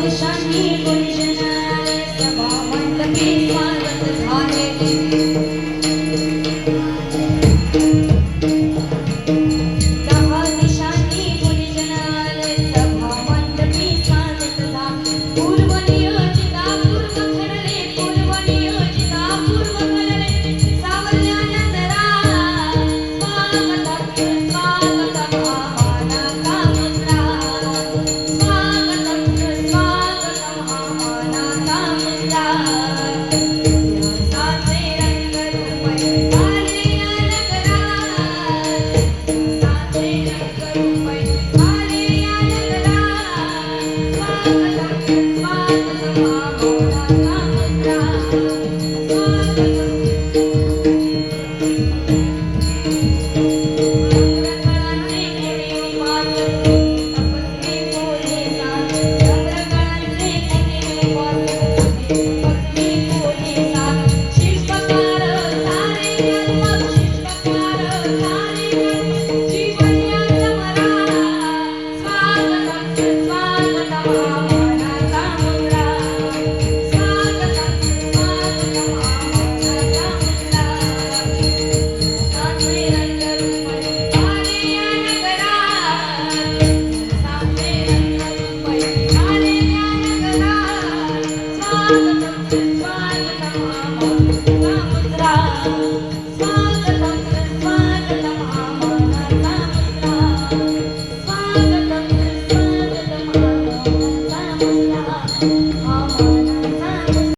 слышать не больше на слова, мать, Thank you.